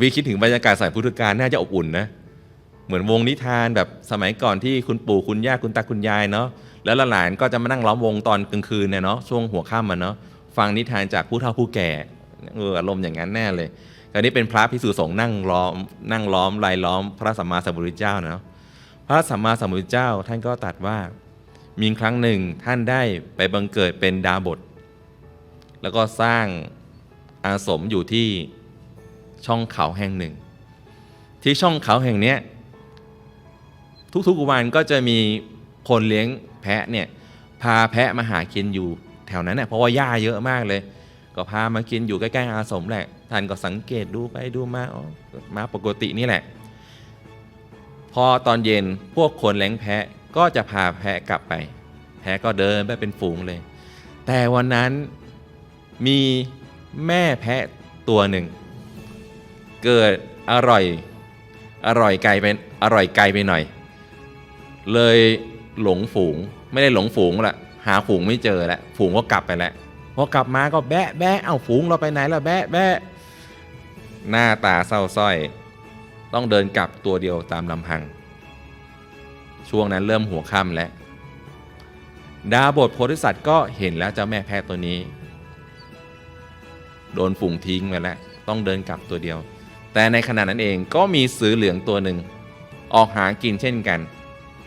วีคิดถึงบรรยากาศสายพุทธกาลน่าจะอบอุ่นนะเหมือนวงนิทานแบบสมัยก่อนที่คุณปู่คุณย่าคุณตาคุณยายเนาะแล้วหลานก็จะมานั่งล้อมวงตอนกลางคืนเนี่ยเนาะช่วงหัวค่ำมันเนาะฟังนิทานจากผู้เฒ่าผู้แก่เอออารมณ์อย่างนั้นแน่เลยคราวนี้เป็นพระพิสุสงฆ์นั่งล้อมนั่งล้อมรายล้อม พระสัมมาสัมพุทธเจ้าเนาะพระสัมมาสัมพุทธเจ้าท่านก็ตรัสว่ามีครั้งหนึ่งท่านได้ไปบังเกิดเป็นดาบท แล้วก็สร้างอาสมอยู่ที่ ช่องเขาแห่งหนึ่ง ที่ช่องเขาแห่งนี้ทุกๆวันก็จะมีคนเลี้ยงแพะเนี่ยพาแพะมาหากินอยู่แถวนั้นเน่ยเพราะว่าหญ้าเยอะมากเลย ก็พามากินอยู่ใกล้ๆอาสมแหละท่านก็สังเกตดูไปดูมาอ๋อมาปกตินี่แหละ พอตอนเย็นพวกคนเลี้ยงแพะก็จะพาแพะกลับไป แพะก็เดินไปเป็นฝูงเลย แต่วันนั้นมีแม่แพะตัวหนึ่ง เกิดอร่อยอร่อยไกลไปอร่อยไกลไปหน่อย เลยหลงฝูงไม่ได้หลงฝูงละหาฝูงไม่เจอแล้วฝูงก็กลับไปแล้วพอกลับมาก็แบะแบะเอ้าฝูงเราไปไหนละแบะแบะหน้าตาเศร้าสร้อย ต้องเดินกลับตัวเดียวตามลำพัง ช่วงนั้นเริ่มหัวค่ำแล้วดาบทโพธิสัตว์ก็เห็นแล้วเจ้าแม่แพะตัวนี้ โดนฝูงทิ้งไปแล้วต้องเดินกลับตัวเดียว แต่ในขณะนั้นเองก็มีเสือเหลืองตัวหนึ่งออกหากินเช่นกัน